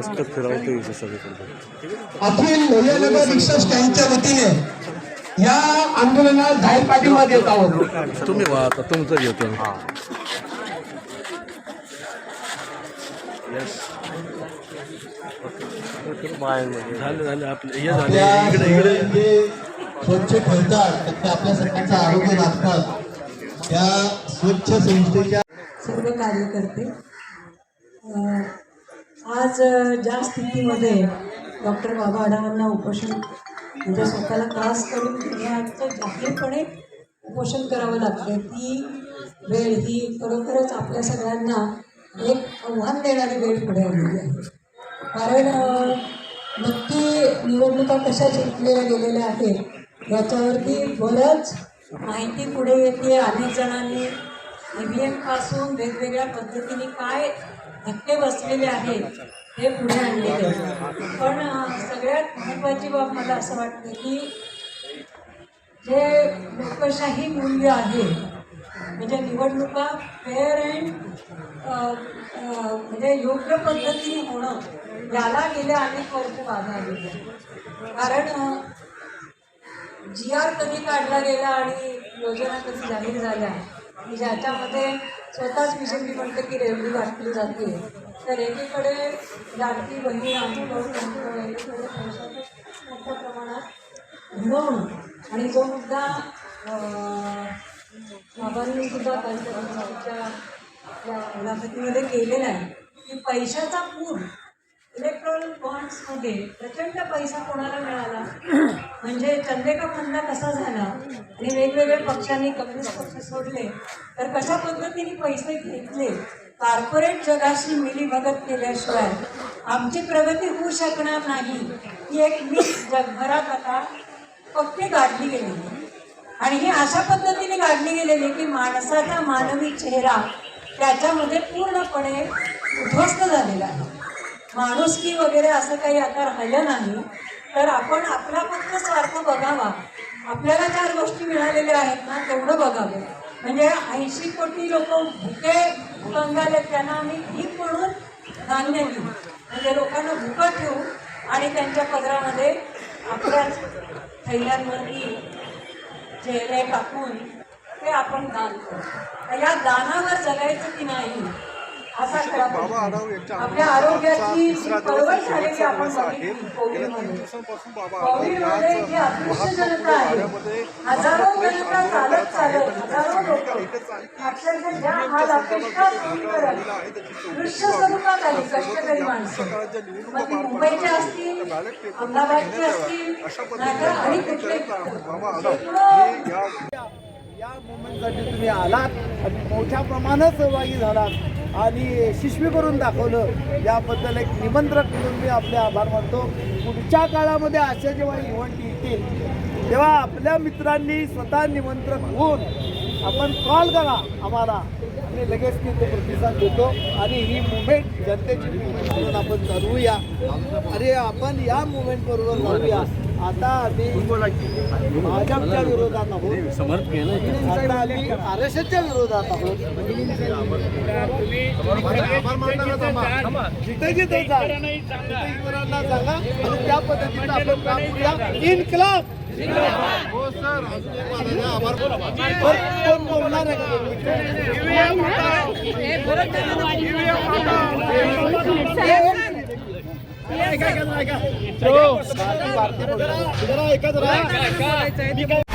मस्त फिरवतो इथे सगळीकडे. अखिल लोहियानगर रिक्षा स्टँडच्या वतीने या आंदोलनात जाहीर पाठिंबा देत आहोत. तुम्ही वा आता तुमचं घेतो झालं झालं आपलं हे झालं. आपल्या इकडे इकडे. स्वच्छ ठेवतात आपल्या सर्वांचं आरोग्य राखतात. त्या स्वच्छ संस्थेच्या सर्व कार्यकर्ते आज ज्या स्थितीमध्ये डॉक्टर बाबा आढावांना उपोषण म्हणजे स्वतःला त्रास करून याचं जाहीरपणे उपोषण करावं लागतं ती वेळ ही खरोखरच आपल्या सगळ्यांना एक आव्हान देणारी वेळ पुढे आलेली आहे. कारण नक्की निवडणुका कशा जिंकलेल्या गेलेल्या आहेत याच्यावरती बरंच माहिती पुढे येते. अनेक जणांनी ई एमपासून वेगवेगळ्या पद्धतीने काय धक्के बसलेले आहेत हे पुढे आणले आहे. पण सगळ्यात महत्त्वाची बाब मला असं वाटतं की जे लोकशाही मूल्य आहे म्हणजे निवडणुका फेअर अँड म्हणजे योग्य पद्धतीने होणं याला गेल्या अनेक वर्ष बाधा आलेली आहे कारण जी आर कधी काढला गेला आणि योजना कधी जाहीर झाल्या की ज्याच्यामध्ये स्वतःच बीजेपी जे म्हणते की रेवडी वाटली जाते. तर एकीकडे लाडकी बहीण आम्ही एकीकडे मोठ्या प्रमाणात म्हणून आणि जो मुद्दा बाबांनी सुद्धा त्यांच्या आपल्या मुलाखतीमध्ये केलेला आहे की पैशाचा पूर इलेक्ट्रॉनिक बॉन्ड्समध्ये प्रचंड पैसा कोणाला मिळाला? म्हणजे चंद्रेका फंदा कसा झाला? आणि वेगवेगळ्या पक्षांनी कम्युनिस्ट पक्ष सोडले. तर कशा पद्धतीने पैसे घेतले? कॉर्पोरेट जगाशी मिलीभगत केल्याशिवाय आमची प्रगती होऊ शकणार नाही. ही एक मिस जगभरात आता पक्के गाडली गेलेली. आणि ही अशा पद्धतीने गाडली गेलेली की माणसाचा मानवी चेहरा त्याच्यामध्ये पूर्णपणे उद्ध्वस्त झालेला आहे. माणुसकी वगैरे असं काही आता राहिलं नाही तर आपण आपला फक्त स्वार्थ बघावा. आपल्याला चार गोष्टी मिळालेल्या आहेत ना तेवढं बघावं. म्हणजे ऐंशी कोटी लोक भुके कंगाल आहेत त्यांना आम्ही भीक म्हणून धान्य देऊ. म्हणजे लोकांना भुकं ठेवू आणि त्यांच्या पदरामध्ये आपल्याच थैल्यांवरती चेहरे टाकून ते आपण दान करू. या दानावर जगायचं की नाही असा प्रश्न. आपल्या आरोग्याची जी पळवळ झालेली आपण कोविडमध्ये. जी अदृश्य जनता आहे हजारो जनता चालत चालत हजारो लोक अक्षरशः ज्या हाल अपेक्षा करत दृश्य स्वरूपात आली कष्टकरी माणसं. मग ती मुंबईची असतील अहमदाबादची असतील नाहीतर आणि कुठले शेकडो या मुवमेंटसाठी तुम्ही आलात आणि मोठ्या प्रमाणात सहभागी झालात. आणि शिशवी करून दाखवलं. याबद्दल एक निमंत्रक म्हणून मी आपले आभार मानतो. पुढच्या काळामध्ये अशा जेव्हा इव्हेंट येतील तेव्हा आपल्या मित्रांनी स्वतः निमंत्रक होऊन आपण कॉल करा आम्हाला. आणि लगेच तिथे प्रतिसाद देतो. आणि ही मुवमेंट जनतेची मुवमेंट म्हणून आपण चालवूया. अरे आपण या मुवमेंटबरोबर जाऊया. आता आम्ही भाजपच्या विरोधात आहोत. आता आम्ही आर एस एसच्या विरोधात आहोत. जिथे जिथे जा तिथे इतरांना सांगा आणि त्या पद्धतीनं आपण काम करूया इन्कलाब कोण कोण बोलणार आहे का दोन मिनिटं? भारती- भारती बोलतो. जरा ऐका जरा